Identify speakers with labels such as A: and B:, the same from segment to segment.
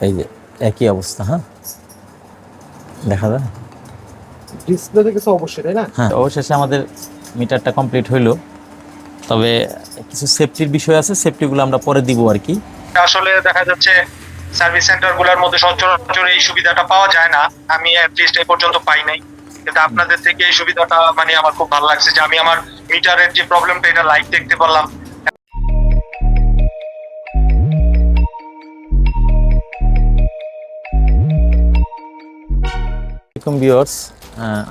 A: এই যে একই অবস্থা হ্যাঁ? দেখা যায়?
B: ডিসপ্লেতে কিছু অবশ্যই তাই না?
A: হ্যাঁ। অবশেষে আমাদের মিটারটা কমপ্লিট হইল। তবে কিছু সেফটির বিষয় আছে সেফটিগুলো আমরা পরে দিব আর কি।
C: আসলে দেখা যাচ্ছে সার্ভিস সেন্টারগুলোর মধ্যে সচরাচর এই সুবিধাটা পাওয়া যায় না। আমি অ্যাটলিস্ট এই পর্যন্ত পাই নাই। কিন্তু আপনাদের থেকে এই সুবিধাটা মানে আমার খুব ভালো লাগছে যে আমি আমার মিটারের যে প্রবলেমটা এটা লাইভ দেখতে পারলাম।
A: এরকম ভিউয়ার্স।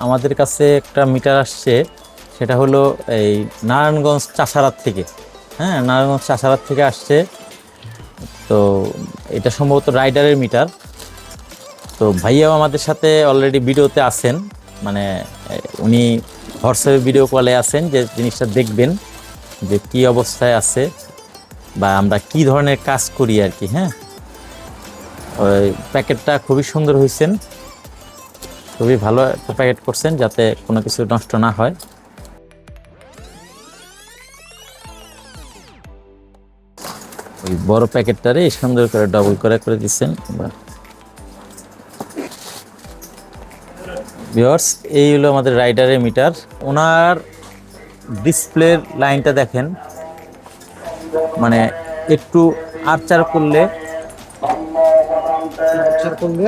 A: আমাদের কাছে একটা মিটার আসছে। সেটা হলো এই নারায়ণগঞ্জ চাষারাত থেকে। হ্যাঁ নারায়ণগঞ্জ চাষারাত থেকে আসছে। তো এটা সম্ভবত রাইডারের মিটার। তো ভাইয়াও আমাদের সাথে অলরেডি ভিডিওতে আছেন। মানে উনি হোয়াটসঅ্যাপে ভিডিও কলে আছেন যে জিনিসটা দেখবেন, যে কি অবস্থায় আছে বা আমরা কি ধরনের কাজ করি আর কি হ্যাঁ। ওই প্যাকেটটা খুবই সুন্দর হয়েছেন। খুবই ভালো একটা প্যাকেট করছেন যাতে কোনো কিছু নষ্ট না হয়। ওই বড় প্যাকেটটারে সুন্দর করে ডবল করে করে দিচ্ছেন। ভিওর্স এই হলো আমাদের রাইডারের মিটার ওনার ডিসপ্লের লাইনটা দেখেন। মানে একটু আর্চার করলে
B: করলে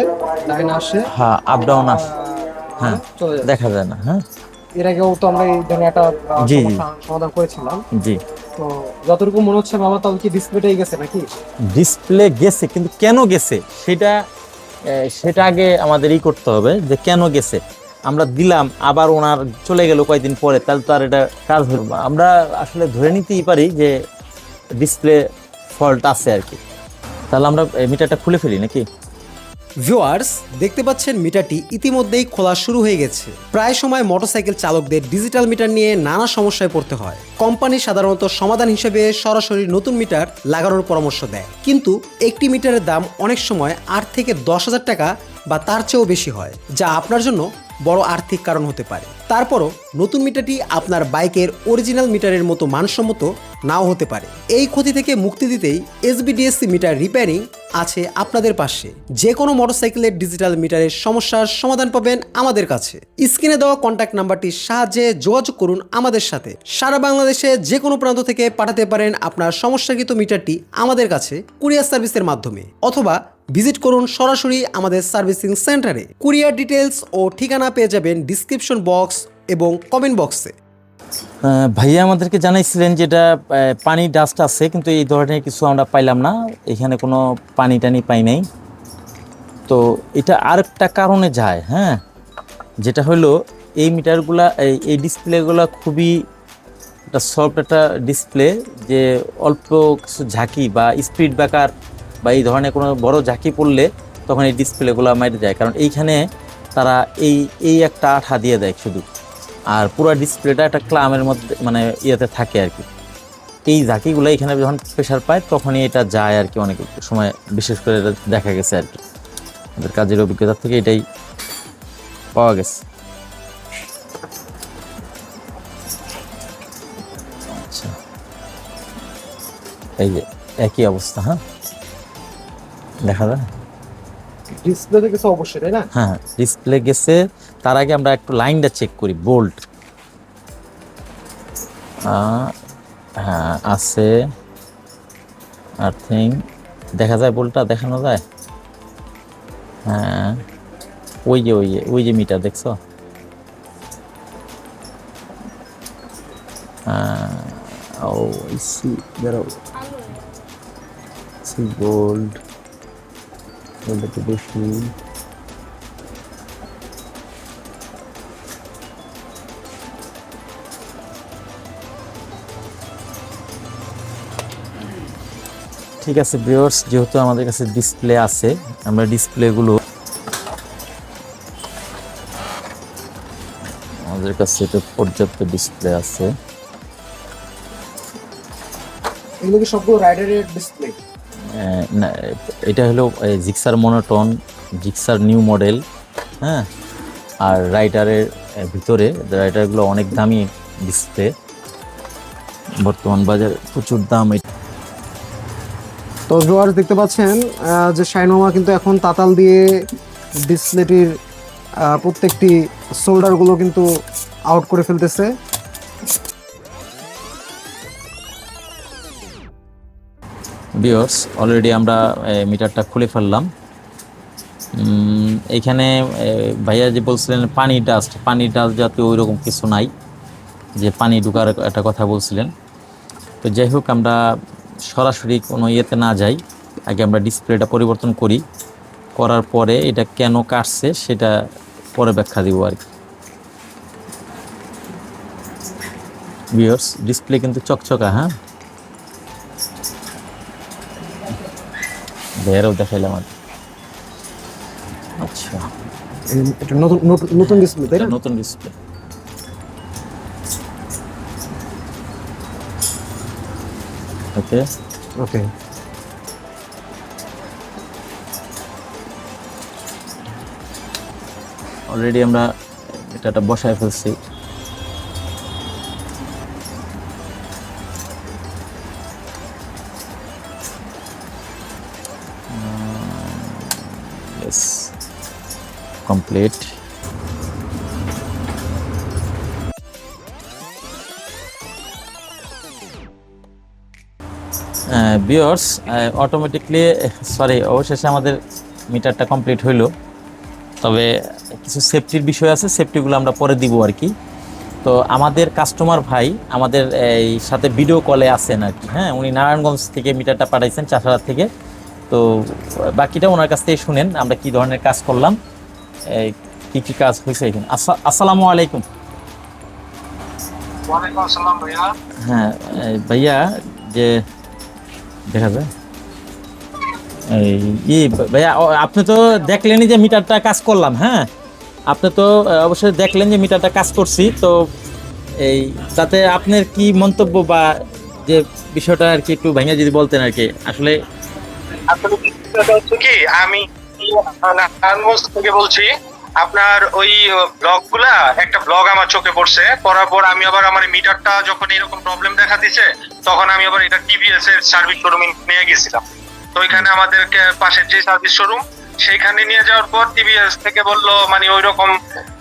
B: লাইন আসে।
A: হ্যাঁ আপ ডাউন আস হ্যাঁ দেখা যায় না হ্যাঁ।
B: এর আগেও তো আমরা এই ধরনের একটা সমাধান করেছিলাম।
A: জি।
B: তো যতটুকু মনে হচ্ছে বাবা তাহলে কি ডিসপ্লেটাই গেছে নাকি?
A: ডিসপ্লে গেছে কিন্তু কেন গেছে? সেটা সেটা আগে আমাদের ই করতে হবে যে কেন গেছে? আমরা দিলাম আবার ওনার চলে গেল কয়েকদিন পরে তাহলে তো আর এটা কাজ হলো আমরা আসলে ধরে নিতেই পারি যে ডিসপ্লে ফল্ট আছে আর কি। তাহলে আমরা মিটারটা খুলে ফেলি নাকি?
D: ভিউয়ার্স, দেখতে পাচ্ছেন মিটারটি ইতিমধ্যেই খোলা শুরু হয়ে গেছে। প্রায় সময় মোটরসাইকেল চালকদের ডিজিটাল মিটার নিয়ে নানা সমস্যায় পড়তে হয়। কোম্পানি সাধারণত সমাধান হিসেবে সরাসরি নতুন মিটার লাগানোর পরামর্শ দেয়। কিন্তু একটি মিটারের দাম অনেক সময় আট থেকে দশ হাজার টাকা বা তার চেয়েও বেশি হয়, যা আপনার জন্য বড় আর্থিক কারণ হতে পারে। তারপরও নতুন মিটারটি আপনার বাইকের অরিজিনাল মিটারের মতো মানসম্মত নাও হতে পারে। এই ক্ষতি থেকে মুক্তি দিতেই এসবিডিএসসি মিটার রিপেয়ারিং আছে আপনাদের পাশে। যে কোনো মোটরসাইকেলের ডিজিটাল মিটারের সমস্যার সমাধান পাবেন আমাদের কাছে। স্ক্রিনে দেওয়া কন্ট্যাক্ট নাম্বারটির সাহায্যে যোগাযোগ করুন আমাদের সাথে। সারা বাংলাদেশে যে কোনো প্রান্ত থেকে পাঠাতে পারেন আপনার সমস্যাকৃত মিটারটি আমাদের কাছে কুরিয়ার সার্ভিসের মাধ্যমে। অথবা ভিজিট করুন সরাসরি আমাদের সার্ভিসিং সেন্টারে। কুরিয়ার ডিটেলস ও ঠিকানা পেয়ে যাবেন ডিসক্রিপশন বক্স এবং কমেন্ট বক্সে।
A: ভাইয়া আমাদেরকে জানাইছিলেন যেটা পানি ডাস্ট আছে, কিন্তু এই ধরনের কিছু আমরা পাইলাম না। এখানে কোনো পানি টানি পাই নাই। তো এটা আরেকটা কারণে যায় হ্যাঁ? যেটা হলো, এই মিটারগুলা, এই ডিসপ্লেগুলো খুবই একটা সফট একটা ডিসপ্লে, যে অল্প কিছু ঝাঁকি বা স্পিড ব্রেকার বা এই ধরনের কোনো বড় ঝাঁকি পড়লে তখন এই ডিসপ্লেগুলো মেরে যায়। কারণ এইখানে তারা এই এই একটা আঠা দিয়ে দেয় শুধু। আর পুরো ডিসপ্লেটা একটা ক্লামের মধ্যে মানে ইয়েতে থাকে আর কি। এই ঝাঁকিগুলো এখানে যখন প্রেশার পায় তখনই এটা যায় আর কি অনেক সময় বিশেষ করে এটা দেখা গেছে আর কি। আমাদের কাজের অভিজ্ঞতা থেকে এটাই পাওয়া গেছে। আচ্ছা। এই যে একই অবস্থা হ্যাঁ? দেখা যায়
B: ডিসপ্লেতে কিছু অবশ্যই তাই না?
A: হ্যাঁ ডিসপ্লে গেছে তার আগে আমরা একটু লাইনটা চেক করি বোল্ট হ্যাঁ আছে। আর্থিং দেখা যায় বোল্টটা দেখানো যায়? হ্যাঁ ওই যে ওই যে ওই যে মিটার, দেখছ? হ্যাঁ গোল্ড গোল্ড একটু বেশি ঠিক আছে ভিউয়ার্স যেহেতু আমাদের কাছে ডিসপ্লে আছে আমরা ডিসপ্লেগুলো আমাদের কাছে তো পর্যাপ্ত ডিসপ্লে আছে।
B: এগুলো কি সবগুলো রাইডারের ডিসপ্লে
A: না, এটা হলো Gixxer monotone Gixxer new model হ্যাঁ? আর রাইটারের ভিতরে রাইটারগুলো অনেক দামি ডিসপ্লে বর্তমান বাজার প্রচুর দাম
B: তো ভিউয়ার্স দেখতে পাচ্ছেন যে শাইনমামা কিন্তু এখন তাতাল দিয়ে ডিসপ্লেটির প্রত্যেকটি সোল্ডারগুলো কিন্তু আউট করে ফেলতেছে।
A: বিয়র্স অলরেডি আমরা মিটারটা খুলে ফেললাম। এখানে ভাইয়া যে বলছিলেন পানি ডাস্ট পানি ডাস্ট জাতীয় ওই রকম কিছু নাই, যে পানি ঢুকার একটা কথা বলছিলেন। তো যাই হোক, আমরা সরাসরি কোনো ইয়েতে না যাই আগে আমরা ডিসপ্লেটা পরিবর্তন করি। করার পরে এটা কেন কাটছে সেটা পরে ব্যাখ্যা দিব আর কি। ডিসপ্লে কিন্তু চকচকা হ্যাঁ? বেরও দেখাইলাম আর আচ্ছা।
B: এটা নতুন নতুন- নতুন ডিসপ্লে তাই না?
A: নতুন ডিসপ্লে ওকে
B: ওকে।
A: অলরেডি আমরা এটা বসায় ফেলছি। yes বিয়ার্স অটোমেটিকলি সরি অবশেষে আমাদের মিটারটা কমপ্লিট হইল। তবে কিছু সেফটির বিষয় আছে সেফটিগুলো আমরা পরে দিব আর কি। তো আমাদের কাস্টমার ভাই আমাদের এই সাথে ভিডিও কলে আছেন আর কি হ্যাঁ? উনি নারায়ণগঞ্জ থেকে মিটারটা পাঠাইছেন চাষারাত থেকে। তো বাকিটা ওনার কাছ থেকে শুনেন আমরা কি ধরনের কাজ করলাম এই কি কি কাজ হয়েছে এখানে। আসসালামু আলাইকুম। হ্যাঁ ভাইয়া যে দেখা যায় এই ভাইয়া আপনি তো দেখলেনই যে মিটারটা কাজ করলাম হ্যাঁ আপনি তো অবশ্যই দেখলেন যে মিটারটা কাজ করছি তো এই তাতে আপনার কি মন্তব্য বা যে বিষয়টা আর কি একটু ভেঙে যদি বলতেন আর কি আসলে
C: আসলে কি আমি থেকে বলছি আপনার ওই ব্লগগুলা একটা ব্লগ আমার চোখে পড়ছে, পড়ার পর আমি আবার আমার মিটারটা যখন এরকম প্রবলেম দেখা দিছে তখন আমি আবার এটা টিভিএস এর সার্ভিস শোরুমে নিয়ে গেছিলাম। তো ওইখানে আমাদের পাশের যে সার্ভিস শোরুম সেইখানে নিয়ে যাওয়ার পর টিভিএস থেকে বলল মানে ওই রকম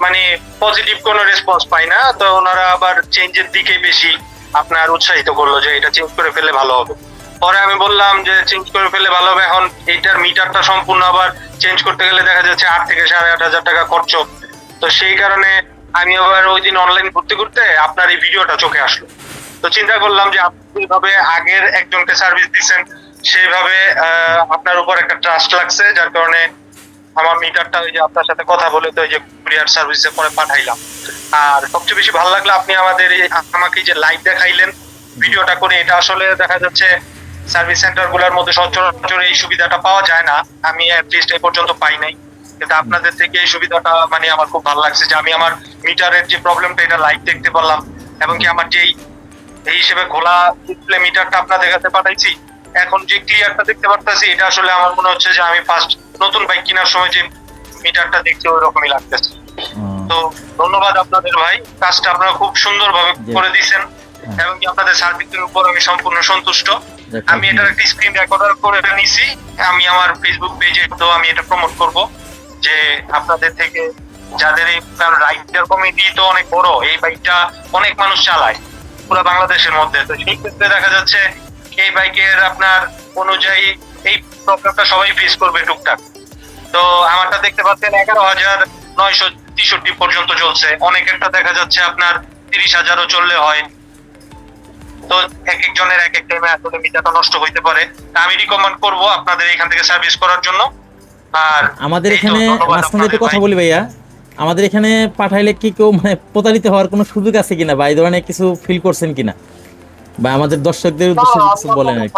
C: মানে পজিটিভ কোনো রেসপন্স পাই না। তো ওনারা আবার চেঞ্জের দিকে বেশি আপনার উৎসাহিত করল যে এটা চেঞ্জ করে ফেললে ভালো হবে। পরে আমি বললাম যে চেঞ্জ করে ফেলে ভালো হবে। এখন এইটার মিটারটা সম্পূর্ণ আবার চেঞ্জ করতে গেলে দেখা যাচ্ছে আট থেকে সাড়ে আট হাজার টাকা খরচ। তো সেই কারণে আমি আবার ওই দিন অনলাইন ঘুরতে ঘুরতে আপনার এই ভিডিওটা চোখে আসলো। তো চিন্তা করলাম যে আপনি যেভাবে আগের একজনকে সার্ভিস দিচ্ছেন সেইভাবে আপনার উপর একটা ট্রাস্ট লাগছে যার কারণে আমার মিটারটা ওই যে আপনার সাথে কথা বলে তো ওই যে কুরিয়ার সার্ভিসে পরে পাঠাইলাম। আর সবচেয়ে বেশি ভালো লাগল আপনি আমাদের এই আমাকে যে লাইভ দেখাইলেন ভিডিওটা করে এটা আসলে দেখা যাচ্ছে সার্ভিস সেন্টারগুলোর মধ্যে সচরাচর এই সুবিধাটা পাওয়া যায় না। আমি অ্যাটলিস্ট এই পর্যন্ত পাই নাই। কিন্তু আপনাদের থেকে এই সুবিধাটা মানে আমার খুব ভালো লাগছে যে আমি আমার মিটারের যে প্রবলেমটা এটা লাইভ দেখতে পারলাম। এবং কি আমার যেই এই হিসেবে ঘোলা ডিসপ্লে মিটারটা আপনাদের কাছে পাঠাইছি এখন যে ক্লিয়ারটা দেখতে পারতেছি এটা আসলে আমার মনে হচ্ছে যে আমি ফার্স্ট নতুন বাইক কেনার সময় যে মিটারটা দেখছি ওই রকমই লাগতেছে তো ধন্যবাদ আপনাদের ভাই। কাজটা আপনারা খুব সুন্দরভাবে। করে দিয়েছেন।
A: হ্যাঁ।
C: এবং কি আপনাদের সার্ভিসের উপর আমি সম্পূর্ণ সন্তুষ্ট। আমি এটার একটা স্ক্রিন রেকর্ডার করে নিছি। আমি আমার ফেসবুক পেজে তো আমি এটা প্রমোট করব যে আপনাদের থেকে যাদের এই রাইডার কমিটি তো অনেক বড় এই বাইকটা অনেক মানুষ চালায় পুরো বাংলাদেশের মধ্যে। তো সেই ক্ষেত্রে দেখা যাচ্ছে এই বাইকের আপনার অনুযায়ী এই প্রবলেমটা সবাই ফেস করবে টুকটাক। তো আমারটা দেখতে পাচ্ছেন এগারো হাজার নয়শো তেষট্টি পর্যন্ত চলছে। অনেকেরটা দেখা যাচ্ছে আপনার তিরিশ হাজারও চললে হয়। তো এক একজনের এক এক টাইমে আসলে মিটারটা নষ্ট হইতে পারে। আমি রিকমেন্ড করব আপনাদের এখান থেকে সার্ভিস করার জন্য। আর
A: আমাদের এখানে মাঝখানে একটু কথা বলি ভাইয়া। আমাদের এখানে পাঠাইলে কি কেউ মানে প্রতারিত হওয়ার কোনো সুযোগ আছে কিনা বা এই ধরনের কিছু ফিল করছেন কিনা? বা আমাদের দর্শকদের উদ্দেশ্যে কিছু বলেন আর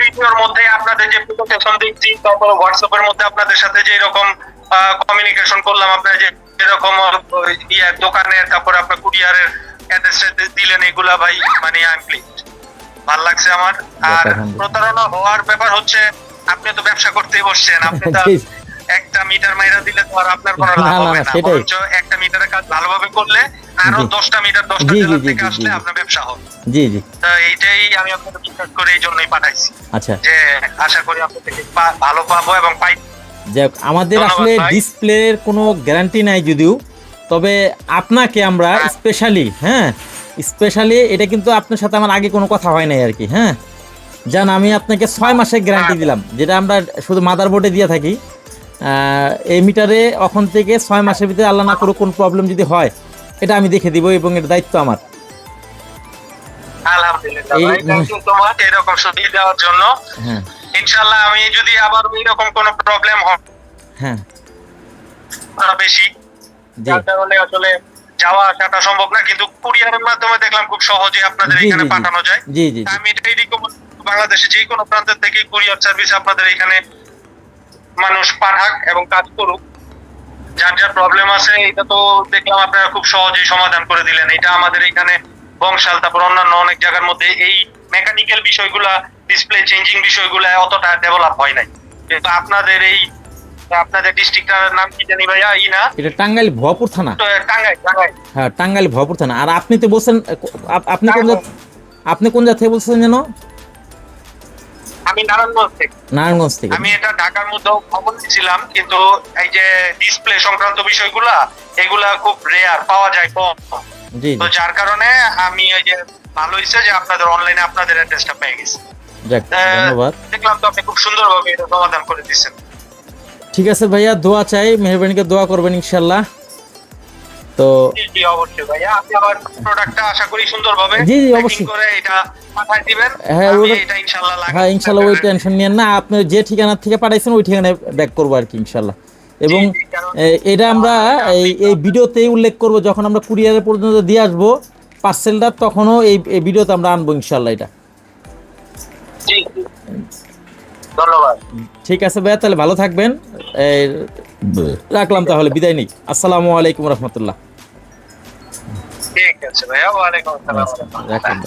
C: ভিডিওর মধ্যে আপনাদের যে প্রেজেন্টেশন দেখছি তারপর হোয়াটসঅ্যাপের মধ্যে আপনাদের সাথে যে এরকম কমিউনিকেশন করলাম আপনার যে এরকম ইয়ে দোকানের তারপর আপনার কুরিয়ারের অ্যাড্রেস দিলেন এগুলা ভাই মানে আই এম প্লিজ ভালো লাগছে আমার। আর প্রতারণা হওয়ার ব্যাপার হচ্ছে আপনি তো ব্যবসা করতেই বসছেন। আপনি তো একটা মিটার মাইরা দিলে তো আর আপনার কোনো লাভ হবে
A: না,
C: বরঞ্চ একটা মিটারের কাজ ভালোভাবে করলে
A: আরও
C: দশটা মিটার দশটা জেলা থেকে আসলে আপনার ব্যবসা হবে।
A: জি জি।
C: তো এইটাই আমি আপনাকে বিশ্বাস করে এই জন্যই পাঠাইছি।
A: আচ্ছা।
C: যে আশা করি আপনার থেকে ভালো পাবো এবং পাই
A: যাক আমাদের আসলে। ডিসপ্লের কোনো গ্যারান্টি নাই যদিও। তবে আপনাকে আমরা। স্পেশালি হ্যাঁ স্পেশালি এটা কিন্তু আপনার সাথে আমার আগে কোনো কথা হয় নাই আর কি হ্যাঁ। জান আমি আপনাকে ছয় মাসের গ্যারান্টি দিলাম যেটা আমরা শুধু মাদার বোর্ডে দিয়ে থাকি। এই মিটারে এখন থেকে ছয় মাসের ভিতরে আল্লাহ না করুক কোনো প্রবলেম যদি হয় এটা আমি দেখে দিব এবং এর দায়িত্ব আমার।
C: এরকম সুবিধা দেওয়ার জন্য।
A: হ্যাঁ।
C: ইনশাআল্লাহ আমি যদি আবার এরকম কোনো প্রবলেম হয়
A: হ্যাঁ।
C: বেশি। যার কারণে আসলে যাওয়া আসাটা সম্ভব না কিন্তু কুরিয়ারের মাধ্যমে দেখলাম খুব সহজে আপনাদের এখানে। পাঠানো যায়। আমি এটাই রিকমেন্ড বাংলাদেশে যে কোনো প্রান্তের থেকে কুরিয়ার সার্ভিস আপনাদের এখানে মানুষ পাঠাক এবং কাজ করুক। যার যার প্রবলেম আছে এটা তো দেখলাম আপনারা খুব সহজেই সমাধান করে দিলেন। এটা আমাদের এখানে বংশাল তারপর অন্যান্য অনেক জায়গার মধ্যে এই মেকানিক্যাল বিষয়গুলা ডিসপ্লে চেঞ্জিং বিষয়গুলা অতটা ডেভেলপ হয় নাই। কিন্তু আপনাদের এই আপনাদের ডিস্ট্রিক্টটার নাম কি জানি ভাইয়া? ই না?
A: এটা টাঙ্গাইল ভুয়াপুর থানা।
C: তো টাঙ্গাই টাঙ্গাই
A: হ্যাঁ টাঙ্গাইল ভরপুর থানা। আর আপনি তো বলছেন আপনি কোন আপনি কোন থেকে বলছেন যেন?
C: আমি নারায়ণগঞ্জ থেকে।
A: নারায়ণগঞ্জ থেকে।
C: আমি এটা ঢাকার মধ্যেও খবর দিয়েছিলাম কিন্তু এই যে ডিসপ্লে সংক্রান্ত বিষয়গুলা এগুলা খুব রেয়ার পাওয়া যায় কম।
A: জি
C: তো যার কারণে আমি ওই যে ভালো হয়েছে যে আপনাদের অনলাইনে আপনাদের অ্যাড্রেসটা পেয়ে গেছি। দেখলাম তো আপনি খুব সুন্দরভাবে এটা সমাধান করে দিচ্ছেন।
A: ঠিক আছে ভাইয়া দোয়া চাই মেহরবানিকে দোয়া করবেন ইনশাল্লাহ। তো
C: জি অবশ্যই ভাইয়া। আপনি আবার প্রোডাক্টটা আশা করি সুন্দরভাবে
A: জি, জি, অবশ্যই।
C: করে এটা পাঠিয়ে দিবেন।
A: হ্যাঁ,
C: আমি এটা ইনশাআল্লাহ লাগাবো।
A: হ্যাঁ ইনশাল্লাহ ওই টেনশন নিয়েন না। আপনি যে ঠিকানা থেকে পাঠাইছেন ওই ঠিকানায় ব্যাক করব আর কি ইনশাল্লাহ। এবং এটা আমরা এই এই ভিডিওতেই উল্লেখ করব যখন আমরা কুরিয়ারে পর্যন্ত দিয়ে আসব পার্সেলটা তখনও এই ভিডিওতে আমরা আনব ইনশাল্লাহ এটা।
C: জি। ধন্যবাদ।
A: ঠিক আছে ভাইয়া তাহলে ভালো থাকবেন। রাখলাম তাহলে বিদায় নিই আসসালামু আলাইকুম রহমতুল্লাহ।
C: ঠিক আছে ভাইয়া ওয়ালাইকুম আসসালাম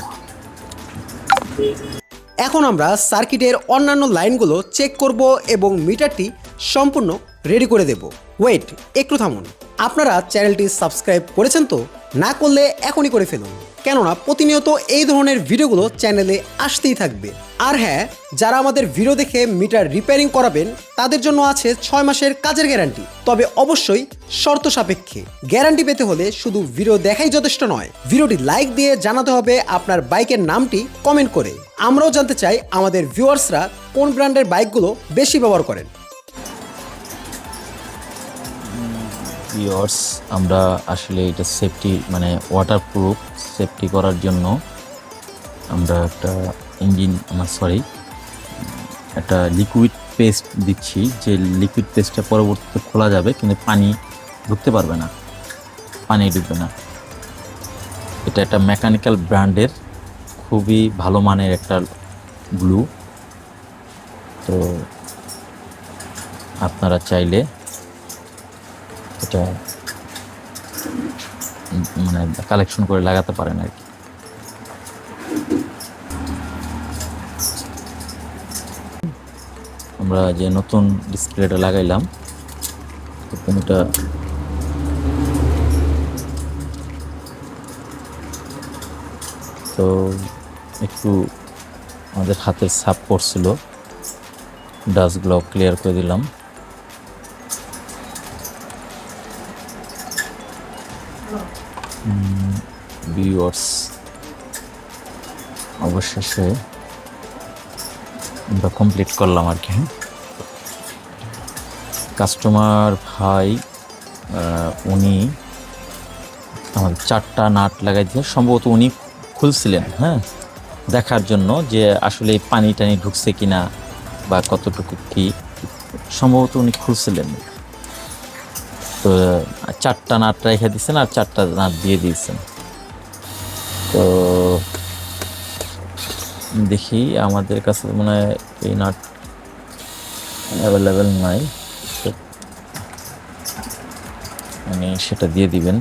D: এখন আমরা সার্কিটের অন্যান্য লাইনগুলো চেক করব এবং মিটারটি সম্পূর্ণ রেডি করে দেব। ওয়েট একটু থামুন। আপনারা চ্যানেলটি সাবস্ক্রাইব করেছেন তো? না করলে এখনই করে ফেলুন। কেননা প্রতিনিয়ত এই ধরনের ভিডিওগুলো চ্যানেলে আসতেই থাকবে। আর হ্যাঁ যারা আমাদের ভিডিও দেখে মিটার রিপেয়ারিং করাবেন, তাদের জন্য আছে ছয় মাসের কাজের গ্যারান্টি। তবে অবশ্যই শর্ত সাপেক্ষে। গ্যারান্টি পেতে হলে শুধু ভিডিও দেখাই যথেষ্ট নয়, ভিডিওটি লাইক দিয়ে জানাতে হবে আপনার বাইকের নামটি কমেন্ট করে। আমরাও জানতে চাই আমাদের ভিউয়ার্সরা কোন ব্র্যান্ডের বাইকগুলো বেশি ব্যবহার করেন।
A: আমরা আসলে এটা সেফটি মানে ওয়াটারপ্রুফ সেফটি করার জন্য আমরা একটা ইঞ্জিন আমার সরি একটা লিকুইড পেস্ট দিচ্ছি, যে লিকুইড পেস্টটা পরবর্তীতে খোলা যাবে, কিন্তু পানি ঢুকতে পারবে না, পানি ঢুকবে না। এটা একটা মেকানিক্যাল ব্র্যান্ডের খুবই ভালো মানের একটা গ্লু তো আপনারা চাইলে এটা মানে কালেকশন করে লাগাতে পারেন আর কি। আমরা যে নতুন ডিসপ্লেটা লাগাইলাম তখন এটা তো একটু আমাদের হাতের ছাপ পড়ছিল ডাস্টগুলো ক্লিয়ার করে দিলাম। ভিউয়ার্স অবশেষে আমরা কমপ্লিট করলাম আর কি হ্যাঁ? কাস্টমার ভাই উনি আমাদের চারটা নাট লাগাই দিয়ে সম্ভবত উনি খুলছিলেন হ্যাঁ? দেখার জন্য যে আসলে পানি টানি ঢুকছে কিনা বা কতটুকু কি। সম্ভবত উনি খুলছিলেন। চারটা নাট রেখে দিচ্ছেন আর চারটা নাট দিয়ে দিয়েছেন। তো দেখি, আমাদের কাছে মনে হয় এই নাট অ্যাভেলেবেল নাই। মানে সেটা দিয়ে দিবেন।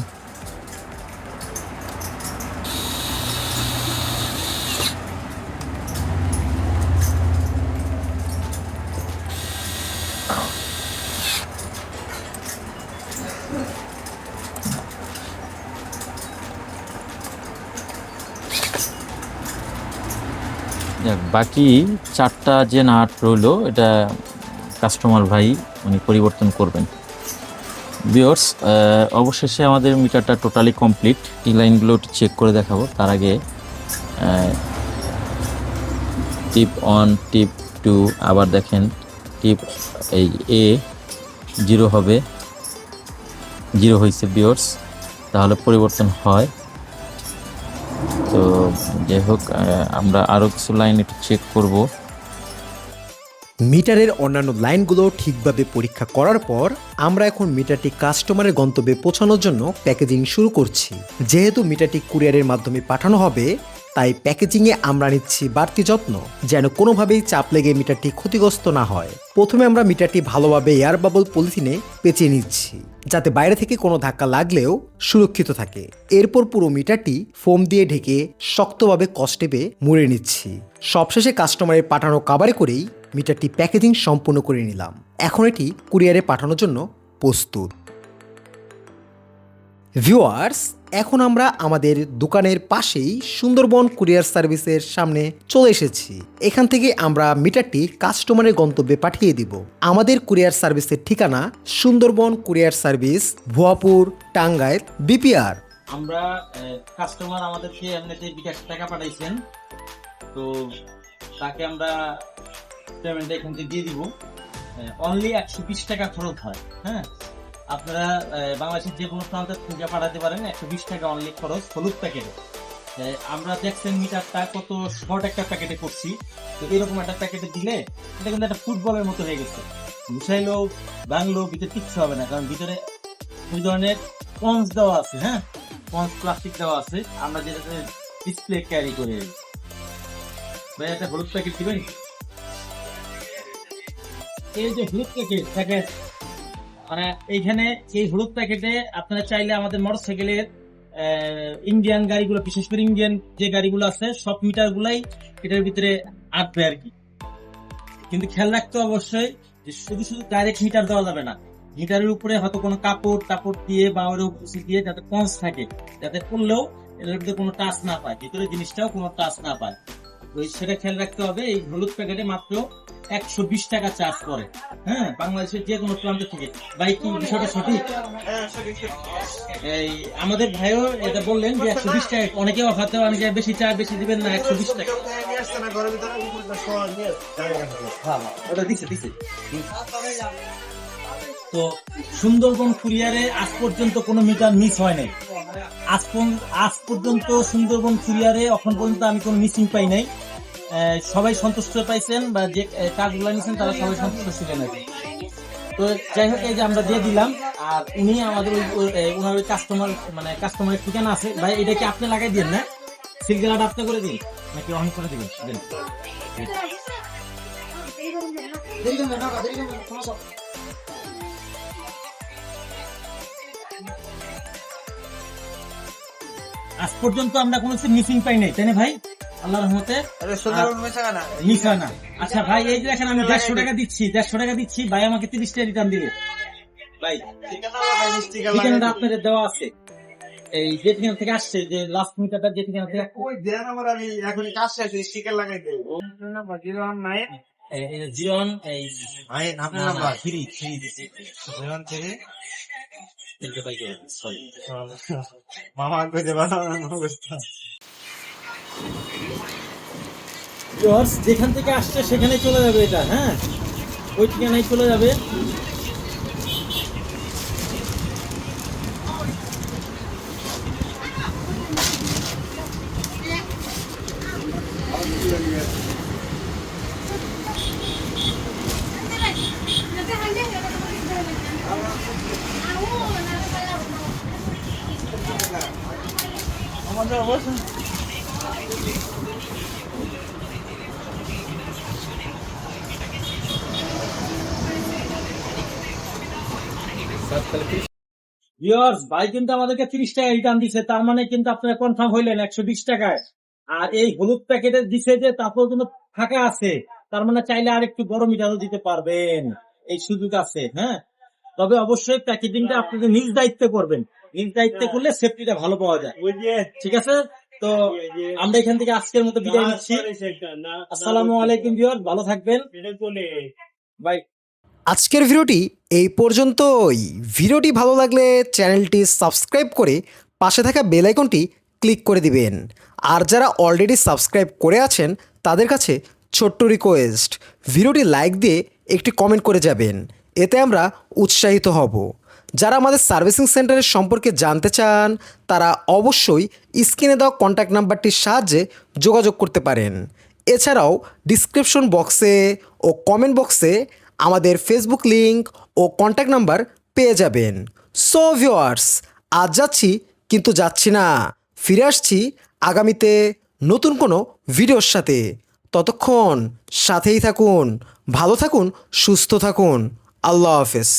A: বাকি চারটা যে নাট রইল, এটা কাস্টমার ভাই উনি পরিবর্তন করবেন। বিয়র্স অবশেষে আমাদের মিটারটা টোটালি কমপ্লিট। এই লাইনগুলো চেক করে দেখাবো। তার আগে টিপ অন টিপ টু, আবার দেখেন, টিপ এই এ, জিরো হবে, জিরো হয়েছে বিয়র্স তাহলে পরিবর্তন হয় যাই হোক আমরা আরও কিছু লাইন একটু চেক করব।
D: মিটারের অন্যান্য লাইনগুলো ঠিকভাবে পরীক্ষা করার পর আমরা এখন মিটারটি কাস্টমারের গন্তব্যে পৌঁছানোর জন্য প্যাকেজিং শুরু করছি। যেহেতু মিটারটি কুরিয়ারের মাধ্যমে পাঠানো হবে, তাই প্যাকেজিংয়ে আমরা নিচ্ছি বাড়তি যত্ন, যেন কোনোভাবেই চাপ লেগে মিটারটি ক্ষতিগ্রস্ত না হয়। প্রথমে আমরা মিটারটি ভালোভাবে এয়ার বাবল পলিথিনে পেঁচিয়ে নিচ্ছি। যাতে বাইরে থেকে কোনো ধাক্কা লাগলেও সুরক্ষিত থাকে। এরপর পুরো মিটারটি ফোম দিয়ে ঢেকে শক্তভাবে কষ্টেপে মুড়ে নিচ্ছি। সবশেষে কাস্টমারের পাঠানো কাবারে করেই মিটারটি প্যাকেজিং সম্পূর্ণ করে নিলাম। এখন এটি কুরিয়ারে পাঠানোর জন্য প্রস্তুত। ভিউয়ার্স এখন আমরা আমাদের দোকানের পাশেই সুন্দরবন কুরিয়ার সার্ভিসের সামনে চলে এসেছি। এখান থেকে আমরা মিটারটি কাস্টমারের গন্তব্যে পাঠিয়ে দিব। আমাদের কুরিয়ার সার্ভিসের ঠিকানা Sundarban courier service, Bhuapur, Tangail, BPR.
A: আমরা কাস্টমার আমাদেরকে এমনিতে বিকাশ টাকা পাঠাইছেন। তো তাকে আমরা পেমেন্টটা এখান থেকে দিয়ে দিব। অনলি একশো বিশ টাকা খরচ হয় হ্যাঁ? আপনারা বাংলাদেশের যে কোনো প্রান্তের থেকে পাঠাতে পারেন, একশো বিশ টাকা অনলি খরচ, হলুদ প্যাকেটে আমরা দেখছেন মিটারটা কত শর্ট একটা প্যাকেটে করছি। তো এরকম একটা প্যাকেটে দিলে এটা কিন্তু একটা ফুটবলের মতো হয়ে গেছে। মিশাইলেও বাংলো ভিতরে কিচ্ছু হবে না, কারণ ভিতরে ওই ধরনের পঞ্চ দেওয়া আছে হ্যাঁ? পঞ্চ প্লাস্টিক দেওয়া আছে, আমরা যেটাতে ডিসপ্লে ক্যারি করে। ভাই একটা হলুদ প্যাকেট দিবেন? এই যে হলুদ প্যাকেট প্যাকেট মানে এইখানে এই হলুদ প্যাকেটে আপনারা চাইলে আমাদের মোটরসাইকেলের ইন্ডিয়ান গাড়িগুলো, বিশেষ করে ইন্ডিয়ান যে গাড়িগুলো আছে, সব মিটার গুলাই এটার ভিতরে আটবে আর কি। কিন্তু খেয়াল রাখতে অবশ্যই যে শুধু শুধু ডাইরেক্ট মিটার দেওয়া যাবে না। মিটারের উপরে হয়তো কোনো কাপড় টাপড় দিয়ে বা ওর উপরে দিয়ে যাতে পঞ্চ থাকে, যাতে করলেও এটার ভিতরে কোনো টাচ না পায় ভিতরে জিনিসটাও কোনো টাচ না পায়। সেটা খেয়াল রাখতে হবে এই হলুদ প্যাকেটে মাত্র একশো বিশ টাকা চার্জ করে হ্যাঁ বাংলাদেশের যে কোনো প্রান্ত থেকে। ভাই কি বিষয়টা সঠিক? এই আমাদের ভাইও এটা বললেন যে একশো বিশ টাকা অনেকে হয়তো অনেকে বেশি চায় বেশি দিবেন না একশো বিশ টাকা। হ্যাঁ, তো সুন্দরবন কুরিয়ারে আজ পর্যন্ত কোনো মিটার মিস হয় নাই। আজ পর্যন্ত আজ পর্যন্ত সুন্দরবন কুরিয়ারে এখন পর্যন্ত আমি কোনো মিসিং পাই নাই। সবাই সন্তুষ্ট পাইছেন বা যে কাজগুলো নিয়েছেন তারা সবাই সন্তুষ্ট ছিলেন আর তো যাই হোক এই যে আমরা দিয়ে দিলাম আর উনি আমাদের ওনার ওই কাস্টমার মানে কাস্টমারের ঠিকানা আছে। ভাই এটা কি আপনি লাগাই দিন না? সিলগালাটা আপনি করে দিন নাকি অন করে দিবেন? দিন। আজ পর্যন্ত আমরা কোনো মিসিং পাই নাই তাই না ভাই? আল্লাহ রহমতে। মিস হয় না। আচ্ছা ভাই এই যে দেখেন আমি দেড়শো টাকা দিচ্ছি দেড়শো টাকা দিচ্ছি ভাই আমাকে তিরিশ টাকা রিটার্ন দিবে। ভাই ঠিকানাটা আপনাদের দেওয়া আছে। এই যে ঠিকানা থেকে আসছে যে লাস্ট মিটারটা যে ঠিকানা থেকে
E: ওই দেন আমার আমি এখন কাজ শেষ স্টিকার লাগাই দেব। জিরো ওয়ান নাইন
A: এই
E: আপনার নাম্বার
A: থ্রি থ্রি দিচ্ছি
E: জিরো ওয়ান থ্রি
A: তিনটে বাইকে সরি
E: মামা কইতে পারো
A: জর্জ যেখান থেকে আসছে সেখানে চলে যাবে এটা হ্যাঁ? ওই ঠিকানায় চলে যাবে? ভিউয়ার্স ভাই কিন্তু আমাদেরকে তিরিশ টাকা রিটার্ন দিছে তার মানে কিন্তু আপনারা কনফার্ম হইলেন একশো বিশ টাকায়। আর এই হলুদ প্যাকেটে দিছে যে তারপর কিন্তু ফাঁকা আছে। তার মানে চাইলে আর একটু বড় মিটারও দিতে পারবেন। এই সুযোগ আছে হ্যাঁ? তবে অবশ্যই প্যাকেটিংটা আপনাদের নিজ দায়িত্বে করবেন। নিজ দায়িত্বে করলে সেফটিটা ভালো পাওয়া যায়। ঠিক আছে? তো আমরা এখান থেকে আজকের মতো বিদায় নিচ্ছি। আসসালামু আলাইকুম ভিউয়ার ভালো থাকবেন। বাই
D: আজকের ভিডিওটি এই পর্যন্তই। ভিডিওটি ভালো লাগলে চ্যানেলটি সাবস্ক্রাইব করে পাশে থাকা বেল আইকনটি ক্লিক করে দিবেন। আর যারা অলরেডি সাবস্ক্রাইব করে আছেন, তাদের কাছে ছোট্ট রিকোয়েস্ট, ভিডিওটি লাইক দিয়ে একটি কমেন্ট করে যাবেন। এতে আমরা উৎসাহিত হব। যারা আমাদের সার্ভিসিং সেন্টারের সম্পর্কে জানতে চান, তারা অবশ্যই স্ক্রিনে দেওয়া কন্ট্যাক্ট নাম্বারটির সাহায্যে যোগাযোগ করতে পারেন। এছাড়াও ডিসক্রিপশন বক্সে ও কমেন্ট বক্সে আমাদের ফেসবুক লিঙ্ক ও কন্ট্যাক্ট নাম্বার পেয়ে যাবেন। সো ভিওয়ার্স আজ যাচ্ছি, কিন্তু যাচ্ছি না। ফিরে আসছি আগামীতে নতুন কোনো ভিডিওর সাথে। ততক্ষণ সাথেই থাকুন, ভালো থাকুন, সুস্থ থাকুন। আল্লাহ হাফেজ।